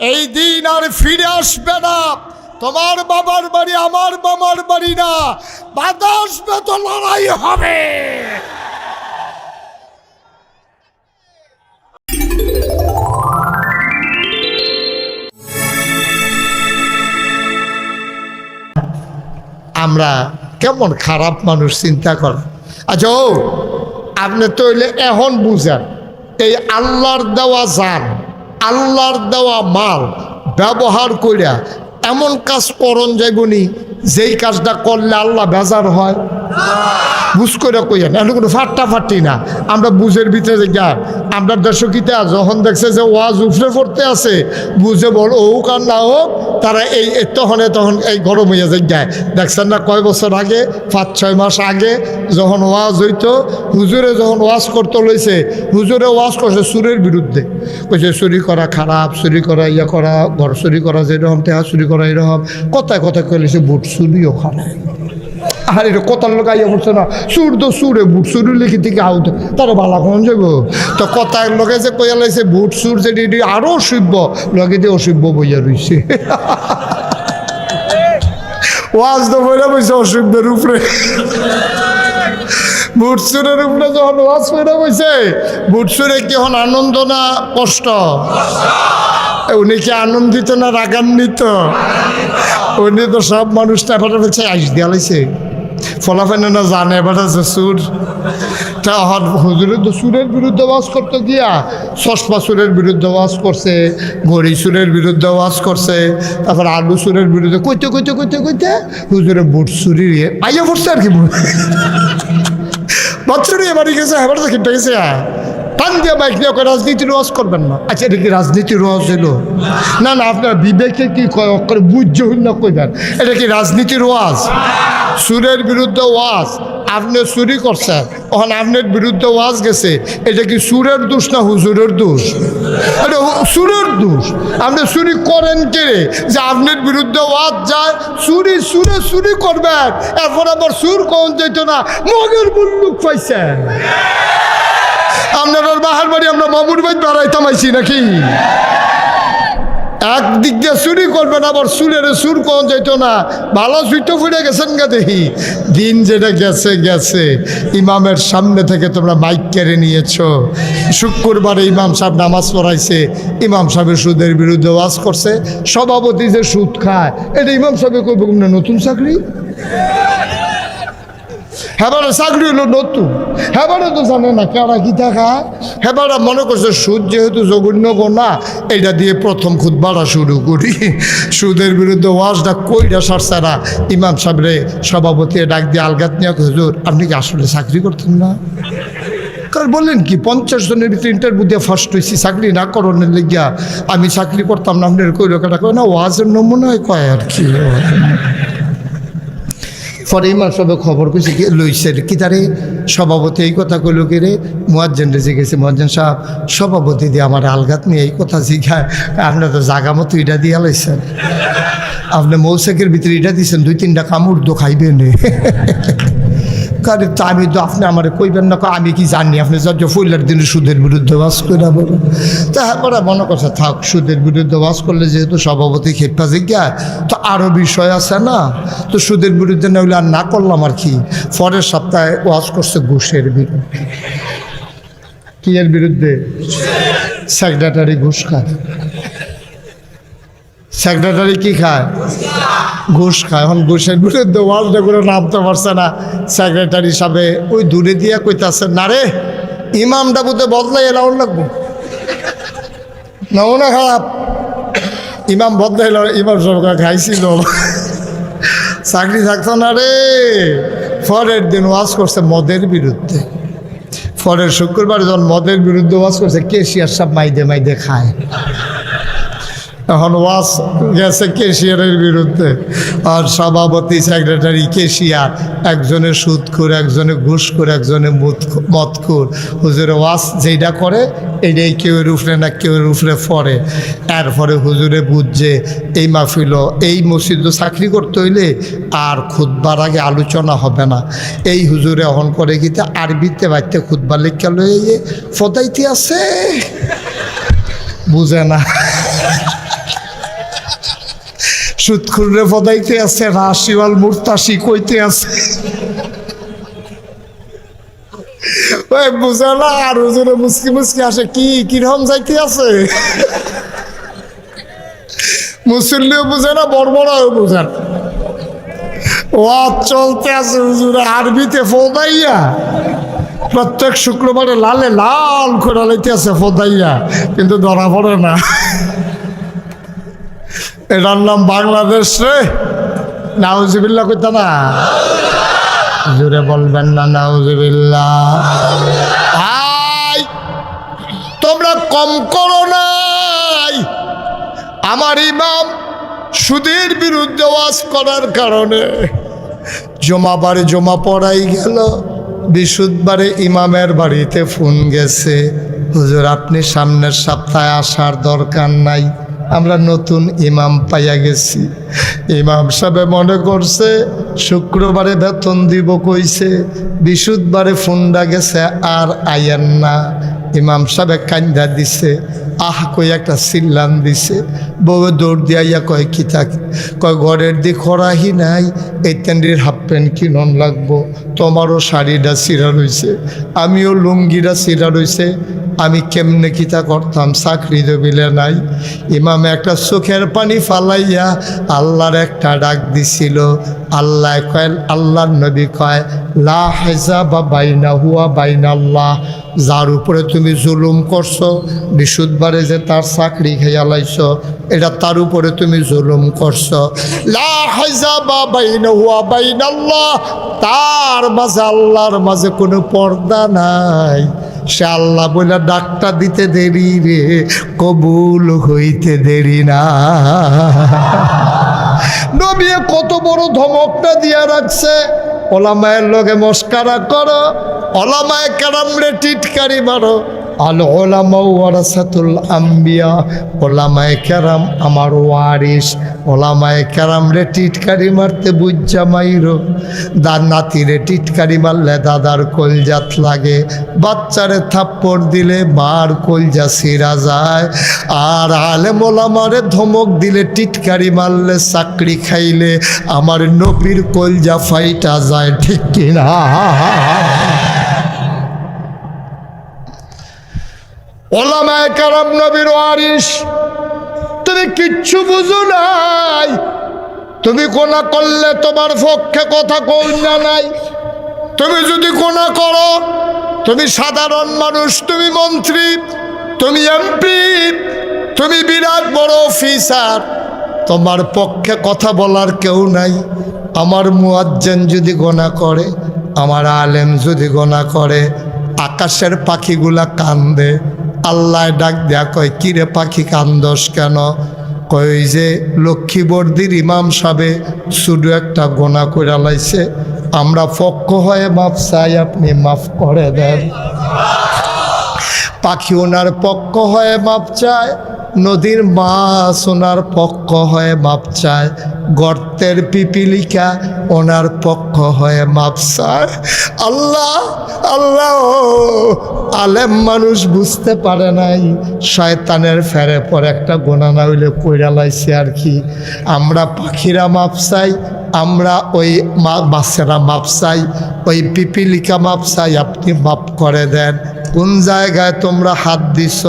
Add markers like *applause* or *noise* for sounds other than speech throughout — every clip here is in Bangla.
এই দিন আর ফিরে আসবে না। তোমার বাবার বাড়ি, আমার বাবার বাড়ি না। বাধা আসবে তো লড়াই হবে। আমরা কেমন খারাপ মানুষ, চিন্তা কর। আচ্ছা ও, আপনি তো এখন বুঝেন, এই আল্লাহর দেওয়া জান আল্লাহর দেওয়া মাল ব্যবহার কইরা এমন কাজ করণ যাইবনি, যেই কাজটা করলে আল্লাহ বেজার হয়। বুঝ করে কইয়া না কোনো ফাট্টা ফাটি না। আমরা বুঝের ভিতরে যা আমরা দর্শকিতা যখন দেখছে যে ওয়াজ উফরে পড়তে আছে, বুঝে বল, ও কার না হোক তারা এই তখন তখন এই গরম হইয়া যায় দেখছেন না কয় বছর আগে, পাঁচ, ছয় মাস আগে যখন ওয়াজ হইতো, হুজুরে যখন ওয়াজ করতে লইছে, হুজুরে ওয়াজ করছে সুরের বিরুদ্ধে। কইছে, চুরি করা খারাপ, চুরি করা ইয়া করা, ঘর চুরি করা যেরকম তেহা চুরি করা এরকম। কথায় কথায় কইলেছে বুট চুরিও খারাপ। আর এটা কথার লোক আইয়া পড়ছে না। সুর তো সুরে বুট সুর লিখি থেকে আউট তারা বালা কোন যাব তো কথার লোকে যে কইয়া লাইছে বুট সুর যে এটি আরও অসভ্য। লগে দিয়ে অসভ্য বইয়া রইছে। ওয়াজ তো বইরা বইছে, অসভ্যের উপরে। বুট সুরের উপরে যখন ওয়াজ করে বইছে বুট সুরে কি হন আনন্দ না কষ্ট? উনি কি আনন্দিত না রাগান্বিত? উনি তো সব মানুষটা এবার বলছে আইস দিয়া লাইছে। ফলাফেনে না জানে, এবার আছে সুর। তা হন হুজুরে তো সুরের বিরুদ্ধে ওয়াজ করতে গিয়া চশমা সুরের বিরুদ্ধে আওয়াজ করছে, ঘড়ি সুরের বিরুদ্ধে আওয়াজ করছে, তারপর আলু সুরের বিরুদ্ধে কইতে কইতে কইতে কইতে হুজুরে বুট সুরি আইয়া পড়ছে আর কি বাচ্চারা এবারে গেছে, এবার তো কিনতে গেছে টান দিয়ে বাইক নিয়ে রাজনীতির ওয়াজ করবেন না। আচ্ছা এটা কি রাজনীতির ওয়াজ হলো না না, আপনার বিবেকে কি অক্ষরে বুঝ্য না কইবেন? এটা কি রাজনীতির ওয়াজ সুরের বিরুদ্ধে ওয়াজ। আপনি চুরি করছেন। ওখানে আপনার বিরুদ্ধে ওয়াজ গেছে। এটা কি সুরের দোষ না হুজুরের দোষ? এটা সুরের দোষ। আপনি চুরি করেন কে রে? যে আপনার বিরুদ্ধে ওয়াজ যায়, চুরি সুরে চুরি করবেন। এখন আবার সুর কোন যেত না। মগের মুল্লুক পাইছেন। আপনার বাহার বাড়ি, আমরা মামুর বাড়ি বেড়াইতাম আইছি নাকি? একদিক দিয়ে চুরি করবেন আবার সুরের সুর কোন যাইতো না। ভালো সুইটো ফুটে গেছেন গা দেখি। দিন যেটা গেছে গেছে। ইমামের সামনে থেকে তোমরা মাইক কেড়ে নিয়েছো। শুক্রবারে ইমাম সাহেব নামাজ পড়াইছে। ইমাম সাহেবের সুদের বিরুদ্ধে ওয়াজ করছে। সভাপতি যে সুদ খায়, এটা ইমাম সাহেব কইব না নতুন চাকরি? হেবারে চাকরি হলো নতুন। হেবারে তো জানে না কারা কি থাকা হেবারা মনে করছে সুদ যেহেতু জঘন্য গোনা এইটা দিয়ে প্রথম খুদ বাড়া শুরু করি। সুদের বিরুদ্ধে ওয়াজটা কইরা সারছে না। ইমাম সাহেবরে সভাপতি ডাক দিয়ে আলগাত নিয়ে হুজুর, আপনি কি আসলে চাকরি করতেন না? কারণ বললেন কি, পঞ্চাশ জনের ভিতরে ইন্টারভিউ দিয়ে ফার্স্ট হয়েছি চাকরি না করণের লেগিয়া আমি চাকরি করতাম না, আপনার কইল কাটা? কয় না, ওয়াজের নমুনায় কয় আর কি। পরে ইমাম সবে খবর কি, লইছে কি তারে? সভাপতি এই কথা কইল কি রে? মুয়াজ্জেন রে জিজ্ঞেসে, মুয়াজ্জেন সাহেব, সভাপতি দিয়ে আমার আলগাত নিয়ে এই কথা শিখায় আপনার তো জাগা মতো এটা দিয়ে লইছেন। আপনি মৌসাকের ভিতরে এটা দিয়েছেন দুই তিনটা কামড় তো খাইবেন *laughs* কারণ তা আমি তো আপনি আমার কইবেন না আমি কি জানি, আপনি যত ফুলের দিনে সুদের বিরুদ্ধে বাস করে বলেন। তারপরে মনে করছে, থাক, সুদের বিরুদ্ধে বাস করলে যেহেতু সভাপতি খেপা জিজ্ঞা তো আরও বিষয় আছে না? তো সুদের বিরুদ্ধে না হলে আর না করলাম আর কি? পরের সপ্তাহে ওয়াজ করছে ঘুষের বিরুদ্ধে। কি এর বিরুদ্ধে? সেক্রেটারি ঘুষ খায়। সেক্রেটারি কি খায়? ঘুষ খায়। এখন ঘুষের বিরুদ্ধে ওয়ার্ল্ডে করে নামতে পারছে না সেক্রেটারি হিসাবে। ওই দূরে দিয়া কইতাছে, না রে, ইমামটা বুঝতে বদলাই এলাও লাগবো। নমুনা খারাপ। ইমাম বদলাই ইমাম সব খাইছিল। চাকরি থাকতো না রে। পরের দিন ওয়াজ করছে মদের বিরুদ্ধে। ফরের শুক্রবার যখন মদের বিরুদ্ধে ওয়াজ করছে, কেশিয়ার সব মাইদে মাইদে খায়। এখন ওয়াস গেছে কেশিয়ারের বিরুদ্ধে। আর সভাপতি, সেক্রেটারি, কেশিয়ার, একজনে সুদখোর একজনে ঘুষখোর, একজনে মদখোর হুজুরে ওয়াস যেইটা করে এইটাই কেউ রুফরে না, কেউ রুফরে পড়ে এরপরে হুজুরে বুঝছে, এই মাহফিল, এই মসজিদ চাকরি করতে হইলে আর খুদবার আগে আলোচনা হবে না। এই হুজুরে অহন করে গিতে আরবিতে বাইতে খুদবা লেখা লয়ে ফদাইতে আছে? বুঝে না। সুৎখুরে ফদাইতে আছে, রাশিওয়াল মুরতাসি কইতে আছে। ওই বুঝে না আর হুজুরে মুসকি মুসকি আসে, কি কীরকম যাইতে আছে? মুসল্লিও বুঝে না বড় বড়ও বুঝে না। চলতে আছে হুজুরে আরবিতে ফোদাইয়া। প্রত্যেক শুক্রবারে লালে লাল করে লাইতে আছে ফোদাইয়া, কিন্তু ধরা পড়ে না। এটার নাম বাংলাদেশ রে। নাউজিবিল্লা কইতা না? জুড়ে বলবেন না নাউজিবিল্লা তোমরা কম করো নাই। আমার ইমাম সুদের বিরুদ্ধে ওয়াজ করার কারণে জমা বারে জমা পড়াই গেল। বিশুদ্ধবারে ইমামের বাড়িতে ফোন গেছে। হুজুর, আপনি সামনের সপ্তাহে আসার দরকার নাই। আমরা নতুন ইমাম পাইয়া গেছি। ইমাম সাহেব মনে করছে, শুক্রবারে বেতন দিব কইছে, বিশুদ্ধবারে ফুন্ডা গেছে, আর আইয়ান না। ইমাম সাহেব কান্দা দিছে আহ, কই একটা সিল্লান দিছে। বউ দৌড় দিয়াইয়া কয়, কি থাকে কয়, ঘরের দি খরাহি নাই, এই তেন্ডির হাফ প্যান্ট কিনন লাগবো? তোমারও শাড়িটা চিরা রইছে, আমিও লুঙ্গিটা চিরা রইছে, আমি কেমনে কিতা করতাম? চাকরি দেবিলে নাই। ইমামে একটা চোখের পানি ফালাইয়া আল্লাহর একটা ডাক দিছিল। আল্লাহ কয়, আল্লাহর নবী কয়, লা হেজা বা বাইনা হুয়া বাইনা আল্লাহ যার উপরে তুমি জুলুম করছ, বিশুদ্ধবারে যে তার চাকরি খেয়া লাইছ, এটা তার উপরে তুমি জুলুম করছ। তার মাঝে আল্লাহর মাঝে কোনো পর্দা নাই। সে আল্লাহ বলে ডাকটা দিতে দেরি রে, কবুল হইতে দেরি না। নবী কত বড় ধমকটা দিয়া রাখছে, ওলামায়ের লগে মস্কারা করো। ওলামায় কারামরে টিটকারি মারো। আল ওলামা ওয়ারাসাতুল আম্বিয়া। ওলামায় কেরাম আমার ওয়ারিস ওলামায় কেরাম রে টিটকারি মারতে বুঝা মাইরো। দার নাতিরে টিটকারি মারলে দাদার কলজাত লাগে। বাচ্চারে থাপ্পড় দিলে মার কলজা সিরা যায়। আর আলেম ওলামারে ধমক দিলে টিটকারি মারলে চাকরি খাইলে। আমার নবীর কলজা ফাইটা যায় ঠিক কিনা? তুমি কিচ্ছু বুঝো নাই। তুমি কোনা করলে তোমার পক্ষে কথা না নাই। তুমি যদি কোনা করো, তুমি সাধারণ মানুষ, তুমি মন্ত্রী, তুমি এমপি, তুমি বিরাট বড় অফিসার, তোমার পক্ষে কথা বলার কেউ নাই। আমার মুয়াজ্জেন যদি গোনা করে, আমার আলেম যদি গোনা করে আকাশের পাখিগুলা কান্দে। আল্লাহ ডাক দেয়া কয়, কিরে পাখি, কান্দস কেন? কই যে লক্ষ্মী বর্দির ইমাম সাবে শুধু একটা গোনা করে লাইছে। আমরা পক্ষ হয়ে মাপ চাই, আপনি মাফ করে দেন। পাখি ওনার পক্ষ হয়ে মাপ চায়, নদীর মাছ ওনার পক্ষ হয়ে মাপ চায়। গর্তের পিপিলিকা ওনার পক্ষ হয়ে মাপ চায়। আল্লাহ আল্লাহ, আলেম মানুষ বুঝতে পারে নাই, শয়তানের ফেরে পর একটা গোনা না হইলে কইরা লাইছে আর কি। আমরা পাখিরা মাপ চাই, আমরা ওই বাচ্চারা মাপ চাই, ওই পিপিলিকা মাপ চাই, আপনি মাপ করে দেন। কোন জায়গায় তোমরা হাত দিছ,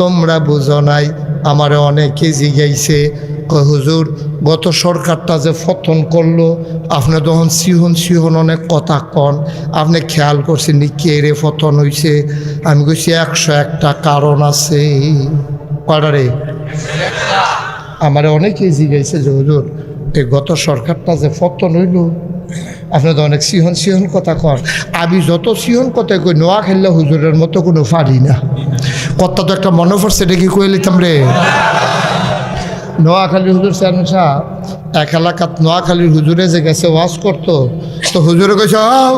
তোমরা বুঝো নাই। আমারে অনেকে জিগাইছে হুজুর গত সরকারটা যে ফতন করল, আপনি তখন সিহন সিহন অনেক কথা কন। আপনি খেয়াল করছেন কে রে ফতন হইছে? আমি কইছি একশো একটা কারণ আছে। কয়টা রে? আমার অনেকেই জিগাইছে যে, হুজুর, এই গত সরকারটা যে ফতন হইল, আপনি তো অনেক সিহন সিহন কথা কন। আমি যত সিহন কথা কই নোয়া খেললে হুজুরের মতো কোনো পারি না। কথা তো একটা মনে পড়ছে, এটা কি কয়ে লিতাম রে? নোয়াখালী হুজুর চেয়ারম্যান সাহেব, এক এলাকাত নোয়াখালীর হুজুরে যে গেছে ওয়াজ করতো, তো হুজুরে আও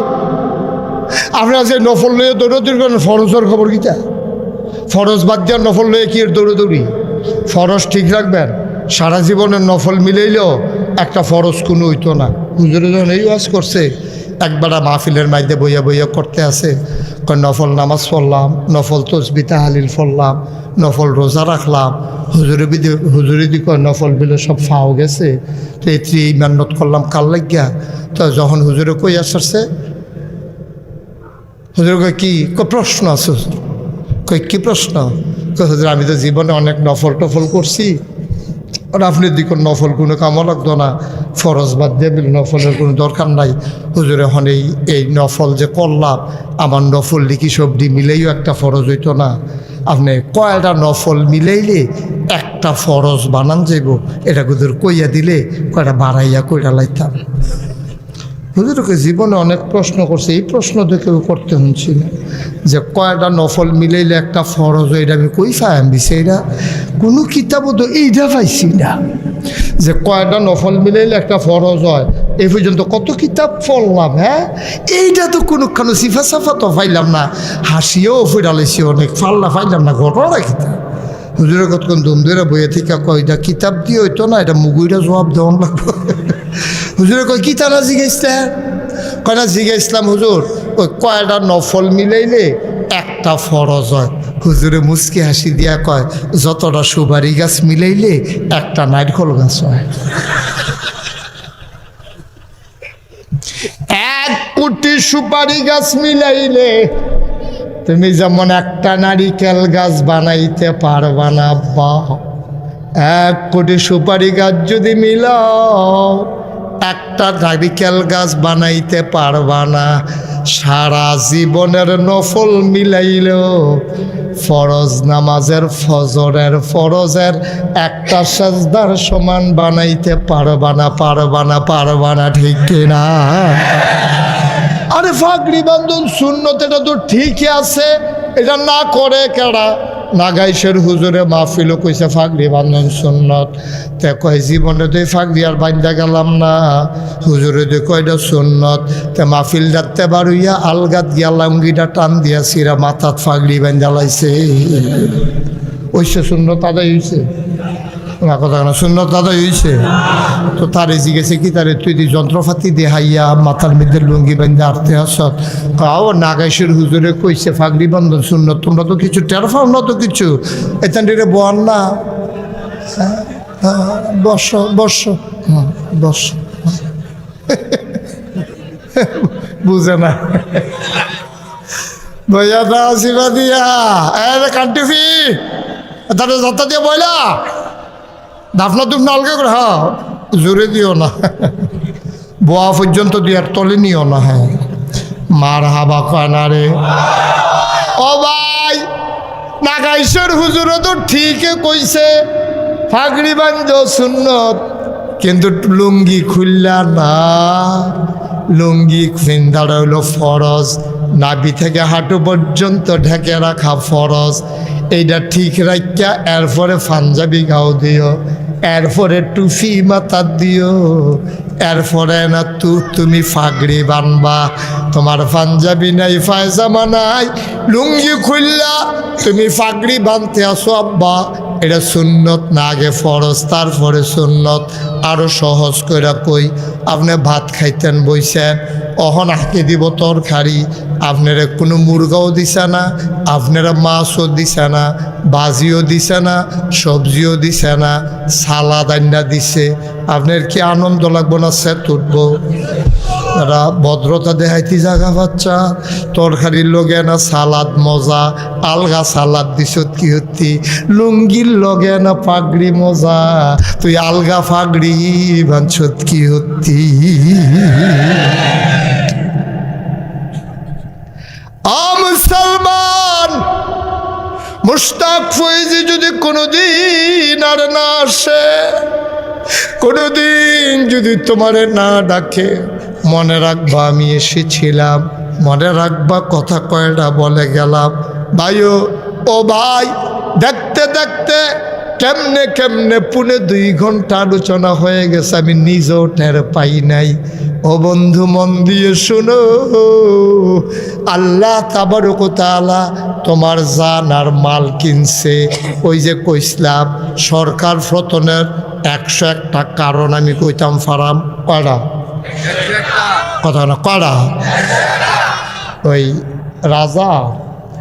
আপনারা যে নফল লইয়ে দৌড়দৌড়ি করেন ফরজের খবর কিটা ফরজ বাদ দিয়ে নফল লইয়ে কি দৌড়দৌড়ি? ফরজ ঠিক রাখবেন, সারা জীবনের নফল মিলাইলেও একটা ফরজ কোনো হইতো না। হুজুরে যখন এই ওয়াজ করছে একবার মাহফিলের মাইদে বইয়া বইয়া করতে আছে নফল নামাজ পড়লাম, নফল তসবিতা হালিল পড়লাম, নফল রোজা রাখলাম হুজুরে বিদি হুজুরে দি নফল বিলে সব ফাও গেছে, তো এই মেহনত করলাম কাল লাগিয়া? তো যখন হুজুরে কই আসছে, হুজুর কয়, কি? ক প্রশ্ন আছে হুজুর। কই কি প্রশ্ন? হুজুর, আমি তো জীবনে অনেক নফল টফল করছি। আর আপনি দিকে নফল কোনো কামও লাগতো না, ফরজ বাদ দিয়ে নফলের কোনো দরকার নাই। হুজুর, এখন এই নফল যে করলাম, আমার নফল লিখি সবজি মিলেইও একটা ফরজ হইতো না। আপনি কয়টা নফল মিলাইলে একটা ফরজ বানান যাইব, এটা হুজুর কইয়া দিলে কয়টা বাড়াইয়া কইরা লাইতাম। হুজুরকে জীবনে অনেক প্রশ্ন করছে, এই প্রশ্ন কেউ করতে না যে কয়টা নফল মিলাইলে একটা ফরজ এটা আমি কই পাই আমি সেইটা কোনো কিতাবও তো এইটা পাইছি না। যে কয়টা নফল মিলাইলে একটা ফরজ হয় এই পর্যন্ত কত কিতাব পড়লাম হ্যাঁ? এইটা তো কোনো কোনো সিফা সাফা তো পাইলাম না, হাসিও ফিরালাইছি অনেক ফাল্লা পাইলাম না ঘটনা কিতাব হুজুরের কতক্ষণ দুম ধরে বইয়ে থেকে কয়, এটা কিতাব দিয়ে হইতো না, এটা মুগুইটা জবাব দেওয়ান লাগবে। *laughs* হুজুরে কয়, কি তারা জিজ্ঞাসা কয়, না জিজ্ঞাসলাম হুজুর, ওই কয়টা নফল মিলাইলে একটা ফরজ হয়। হুজুরে মুসকি হাসি দিয়া কয়, যতটা সুপারি গাছ মিলাইলে একটা নারকল গাছ হয়। *laughs* এক কোটি সুপারি গাছ মিলাইলে তুমি যেমন একটা নারিকেল গাছ বানাইতে পারবা না বা এক কোটি সুপারি গাছ যদি মিলাও, একটা নারিকেল গাছ বানাইতে পারবা না। সারা জীবনের নফল মিলাইলেও ফরজ নামাজের ফজরের ফরজের একটা সাজদার সমান বানাইতে পারবা না পারবা না পারবা না, ঠিক কিনা? আরে ফাগড়ি বান্ধন শূন্যত এটা তো ঠিকই আছে। এটা না করে কেডা? নাগাইশের হুজুরে মাহফিলও কইছে ফাগড়ি বান্ধন সুন্নত। তে কয়, জীবনে তো ফাগড়ি আর বান্ধা গেলাম না। হুজুরে তো কয়টা সুন্নত। তে মাহফিল যাতে বারুইয়া আলগাত গিয়া লাঙ্গিটা টান দিয়া সিরা মাথাত ফাগড়ি বান্ধা লাইছে। ওইসে সুন্নত, আদায় হইছে। না কথা না সুন্নত আদায় হইছে। তো তারে জিজ্ঞেসে কি তারে তুই দি যন্ত্রপাতি দেহাইয়া মাথার মধ্যে লুঙ্গি বেঁধে আরতে আসত কাও নাগাইশের হুজুরে কইছে ফাগড়ি বন্ধন সুন্নত তোমরা তো কিছু টের না তো কিছু? এতান রে বল না। বস বস হ্যাঁ, বস। বুঝে না। বইয়া দা আসিবা দিয়া। এ কান্টিফি তাহলে যাত্রা দিয়ে বইলা। দাফনা তুমি নালকে করে হ্যাঁ জোরে দিও না। বোয়া পর্যন্ত দিয়ার তলে নিও না হ্যাঁ। মার হাবা কয় না রে। ও ভাই, নাগাইশ্বর হুজুরও তো ঠিকই কইছে, ফাগড়ি বাঞ্জ সুন্নত, কিন্তু লুঙ্গি খুললা না। লুঙ্গি ফিন্দার হইল ফরজ, নাভি থেকে হাঁটু পর্যন্ত ঢেকে রাখা ফরজ। এইটা ঠিক রাখিয়া এরপরে পাঞ্জাবি গাও দিও, এরপরে টুফি মাথা দিও, এরপরে না তু তুমি ফাগড়ি বানবা। তোমার পাঞ্জাবি নাই ফায়জামা নাই, লুঙ্গি খুললা, তুমি ফাগড়ি বানতে আসো আব্বা। এটা সুন্নত, না আগে ফরজ, তারপরে সুন্নত। আরও সহজ করে কই, আপনি ভাত খাইতেন বইছেন অহন আঁকে দিব তরকারি, আপনারা কোনো মুরগাও দিছে না, আপনারা মাছও দিছে না বাজিও দিছে না, সবজিও দিছে না, সালাদ আন্ডা দিছে। আপনার কি আনন্দ লাগবো না সে তুটবো তারা ভদ্রতা দেখাইতে জাগা বাচ্চা। তরকারির লগে না সালাদ মজা, আলগা সালাদ দিছ কি হতি? লুঙ্গির লগে না পাগড়ি মজা, তুই আলগা পাগড়ি বাঞ্ছত কি হতি? মুসলমান মুস্তাক ফৈজি যদি কোনোদিন আর না আসে, কোনোদিন যদি তোমারে না ডাকে মনে রাখবা, আমি এসেছিলাম। মনে রাখবা, কথা কয়টা বলে গেলাম। ভাইও, ও ভাই, দেখতে দেখতে কেমনে কেমনে, পুনে দুই ঘণ্টা আলোচনা হয়ে গেছে, আমি নিজেও টের পাই নাই। ও বন্ধু, মন দিয়ে শোনো, আল্লাহ তাবারকতালা তোমার জান আর মাল কিনছে। ওই যে কইসলাম, সরকার ফতনের একশো একটা কারণ আমি কইতাম, ফারাম, কয়টা? কথা না কয়টা ওই রাজা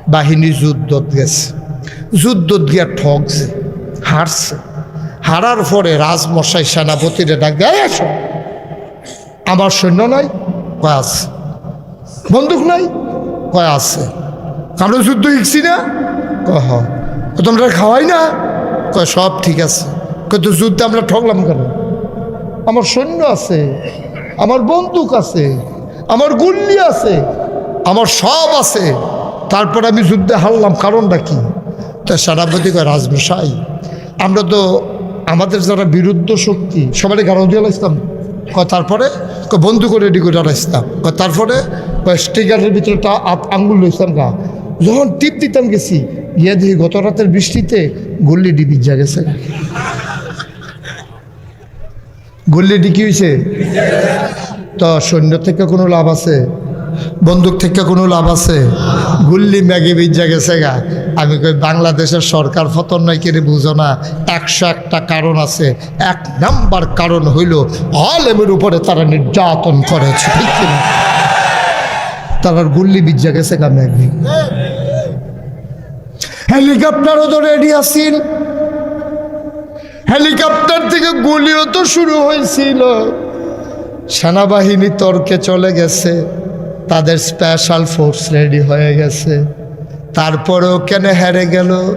বাহিনী যুদ্ধত গেছে। যুদ্ধত গিয়া ঠকছে হারছে। হারার পরে রাজমশাই সেনাপতিরে ডাক দেয় "এই এসো আমার সৈন্য নাই কয় আছে? বন্দুক নাই কয় আছে? আমরা যুদ্ধ শিখছি না? কয় হ কয়, তোমরা খাওয়াই না? কয় সব ঠিক আছে। কয় তো যুদ্ধে আমরা ঠকলাম কেন? আমার সৈন্য আছে। আমার বন্দুক আছে, আমার গুল্লি আছে, আমার সব আছে। তারপর আমি যুদ্ধে হারলাম, কারণটা কি? তা সেনাপতি কয়, রাজমশাই, আমরা তো আমাদের যারা বিরুদ্ধ শক্তি সবাই গাড়ো দিয়ে ইসলাম কয়, তারপরে? কয় বন্দুক রেডি করে ইসলাম কয়, তারপরে? স্টিকারের ভিতরে তা আঙ্গুল লইছিলাম গা। যখন টিপ দিতাম গেছি গিয়ে দেখি গত রাতের বৃষ্টিতে গুল্লি ডিবি যা গেছে গুল্লিটি কি হয়েছে তো সৈন্য থেকে কোনো লাভ আছে? বন্দুক থেকে কোনো লাভ আছে? গুল্লি ম্যাগি বিজ্জা গেছে গা। আমি কই, বাংলাদেশের সরকার ফতন নাই কেড়ে বুঝো না। একশো একটা কারণ আছে। এক নাম্বার কারণ হইল, আলেমের উপরে তারা নির্যাতন করেছে, ঠিক কিনা? তারার গুল্লি বিজ্জা গেছে গা ম্যাগি। হেলিকপ্টারও তো রেডি আসিল হেলিকপ্টার থেকে গুলিও তো শুরু হয়েছিল। সেনাবাহিনী তর্কে চলে গেছে। তাদের স্পেশাল ফোর্স রেডি হয়ে গেছে। তারপরেও কেন হেরে গেল?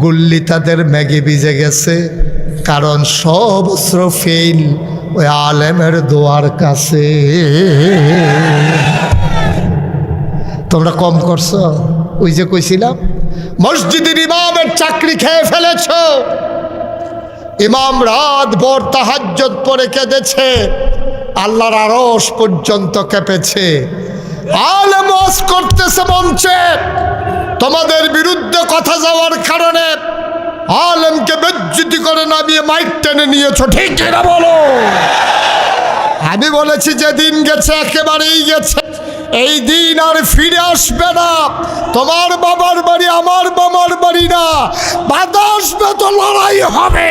গুল্লি তাদের ম্যাগি ভিজে গেছে। কারণ সব অস্ত্র ওই আলেমের দোয়ার কাছে। তোমরা কম করছ? ওই যে কইছিলাম, মসজিদের ইমামের চাকরি খেয়ে ফেলেছো। ইমাম রাত ভোর তাহাজ্জত পরে কেঁদেছে, আল্লাহর আরস পর্যন্ত কেঁপেছে। আলেম ওয়াজ করতেছে মঞ্চে, তোমাদের বিরুদ্ধে কথা যাওয়ার কারণে আলেমকে বেজ্জিতি করে নামিয়ে মাইক টেনে নিয়েছো, ঠিক বলো? আমি বলেছি যে দিন গেছে একেবারেই গেছে। এই দিন আর ফিরে আসবে না। তোমার বাবার বাড়ি আমার বাবার বাড়ি না। বাধা তো লড়াই হবে।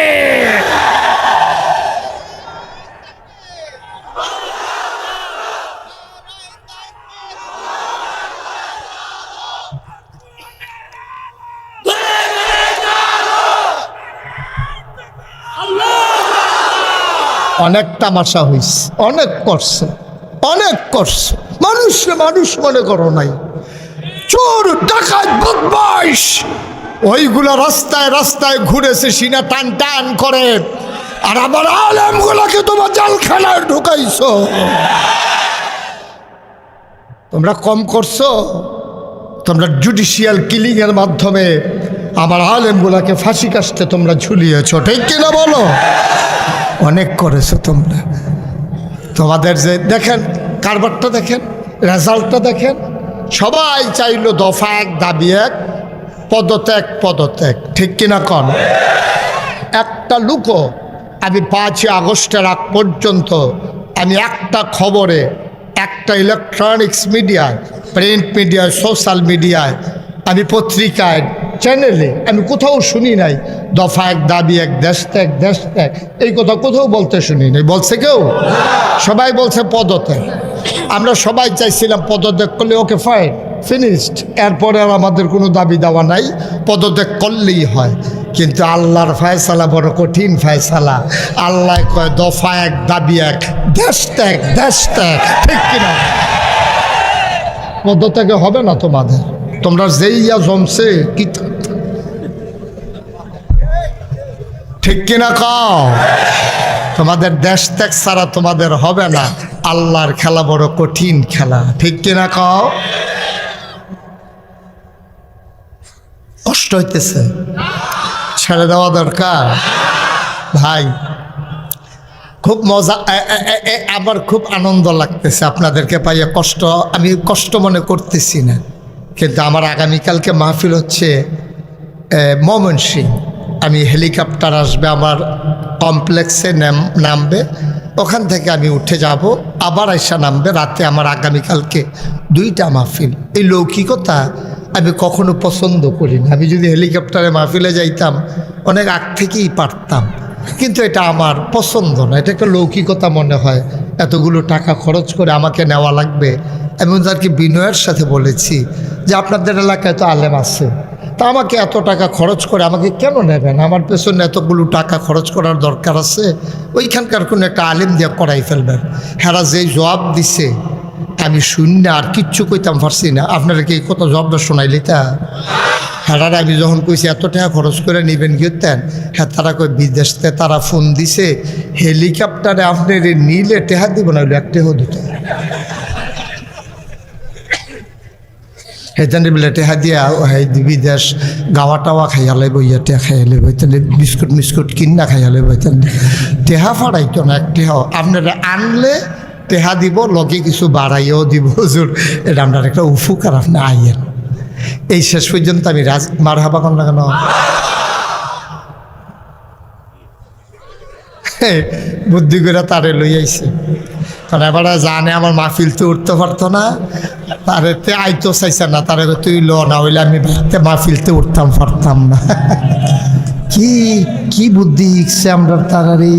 অনেক তামাশা হয়েছে অনেক করছে। অনেক করছে। মানুষকে মানুষ মনে করো নাই। চোর, ডাকাত, বদমাইশ। ওইগুলা রাস্তায় রাস্তায় ঘুরেছে, সিনা টান টান করে। আর আমার আলেমগুলাকে তোমার জালখানায় ঢুকাইছো। তোমরা কম করছ। তোমরা জুডিশিয়াল কিলিং এর মাধ্যমে আমার আলেমগুলাকে ফাঁসি কাশতে তোমরা ঝুলিয়েছ। ঠিক কিনা বলো? অনেক করেছ তোমরা। তোমাদের যে দেখেন, কারবারটা দেখেন, রেজাল্টটা দেখেন, সবাই চাইলো দফা এক, দাবি এক, পদত্যাগ পদত্যাগ, ঠিক কিনা কন? একটা লুকো আমি পাঁচই আগস্টের আগ পর্যন্ত আমি একটা খবরে, একটা ইলেকট্রনিক্স মিডিয়ায় প্রিন্ট মিডিয়ায় সোশ্যাল মিডিয়ায় আমি পত্রিকায় চ্যানেলে আমি কোথাও শুনি নাই। দফা এক, দাবি এক দেশ ত্যাগ দেশ ত্যাগ এই কথা কোথাও বলতে শুনি নাই। বলছে কেউ? সবাই বলছে পদত্যাগ। আমরা সবাই চাইছিলাম পদত্যাগ করলে ওকে ফাইন ফিনিশড এরপরে আর আমাদের কোনো দাবি দেওয়া নাই। পদত্যাগ করলেই হয়। কিন্তু আল্লাহর ফায়সালা বড় কঠিন ফায়সালা। আল্লাহ কয়, দফা এক, দাবি এক দেশ ত্যাগ দেশ ত্যাগ ঠিক কিনা পদত্যাগে হবে না তোমাদের। তোমরা যেই ইয়া জমছে কি ঠিক কিনা কাও? তোমাদের দেশ ত্যাগ ছাড়া তোমাদের হবে না। আল্লাহর খেলা বড় কঠিন খেলা। ঠিক কিনা কাও? কষ্ট হইতেছে। ছেড়ে দেওয়া দরকার। ভাই, খুব মজা আমার খুব আনন্দ লাগতেছে আপনাদেরকে পাইয়ে কষ্ট, আমি কষ্ট মনে করতেছি না। কিন্তু আমার আগামীকালকে মাহফিল হচ্ছে মমন সিং আমি হেলিকপ্টার আসবে, আমার কমপ্লেক্সে নাম, নামবে, ওখান থেকে আমি উঠে যাব, আবার আইসা নামবে রাতে আমার আগামীকালকে দুইটা মাহফিল। এই লৌকিকতা আমি কখনো পছন্দ করি না। আমি যদি হেলিকপ্টারে মাহফিলে যাইতাম, অনেক আগ থেকেই পারতাম। কিন্তু এটা আমার পছন্দ না, এটা একটা লৌকিকতা মনে হয়। এতগুলো টাকা খরচ করে আমাকে নেওয়া লাগবে। আমি তাদেরকে বিনয়ের সাথে বলেছি যে আপনাদের এলাকায় তো আলেম আছে। তা আমাকে এত টাকা খরচ করে আমাকে কেন নেবেন? আমার পেছনে এতগুলো টাকা খরচ করার দরকার আছে। ওইখানকার কোনো একটা আলিম দিয়ে করাই ফেলবেন। হেরা যে জবাব দিছে, আমি শূন্য আর কিচ্ছু কইতাম পারছি না। আপনারা কি কত জবাবটা শোনাইলি তা? হ্যাঁ আমি যখন কইছি, এত টাকা খরচ করে নিবেন গিয়েতেন হ্যাঁ তারা কই বিদেশ তারা ফোন দিছে, হেলিকপ্টারে আপনার নিলে টেহা দিব না এক টেহা হেতানি বলে টেহা দিয়া হেই বিদেশ গাওয়া টাওয়া খাইয়া লাইব, ইয়া টেহা খাইয়া লাইব বিস্কুট মিস্কুট কিনা খাইয়া লাইব তাহলে টেহা ফাড়াইতো না টেহা। আপনারা আনলে টেহা দিব, লগে কিছু বাড়াইয়াও দিব, হুজুর। এটা আপনার একটা উপকার, আপনি আইয়েন। এই শেষ পর্যন্ত আমি রাজ, মার হাবা কন না কেন? বুদ্ধি করে তারে লই আইছে কারণ এবারে জানে আমার মাহফিল তো উঠতে পারতো না। তারে তে আইতো চাইছে না, তারে তুই ল, না হইলে আমি মাহফিলতে উঠতাম, পারতাম না। *laughs* কি কি বুদ্ধি ইচ্ছে আমরা তারারে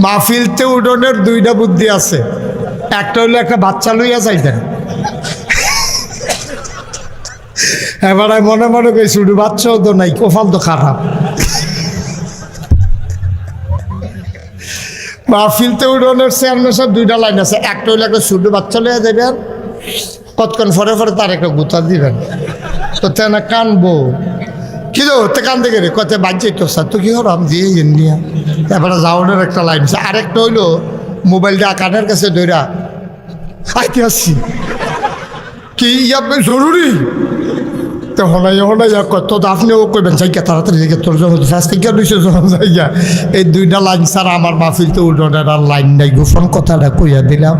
মাহফিলতে উঠোনের দুইটা বুদ্ধি আছে। একটা হইল একটা বাচ্চা লইয়া যাইতেন। *laughs* এবারে মনে মনে কই শুধু বাচ্চাও তো নাই কোফাল তো খারাপ। মাহফিলতে উঠোনের চেয়ারম্যান সব দুইটা লাইন আছে। একটা হইলে একটা ছোট বাচ্চা লইয়া দেবেন কতক্ষণ ফরে ফরে তার একটা গুতা দিবেন। তো তেনা কানবো। কি তো তে কান্দে গেলে? কত বাজ্যে তো স্যার, তো কি আমি দিয়ে নিয়া। এবারে যাওয়ানোর একটা লাইন আছে। আরেকটা হইল, মোবাইলটা কানের কাছে ধরা আইতে আসছি। কি ইয়া জরুরি? তো হনাই হনাই কত আপনিও কইবেন যাই তাড়াতাড়ি তোর জন্য এই দুইটা লাইন ছাড়া আমার মাহফিল তো উঠোনের আর লাইন নাই, গোপন কথাটা কইয়া দিলাম।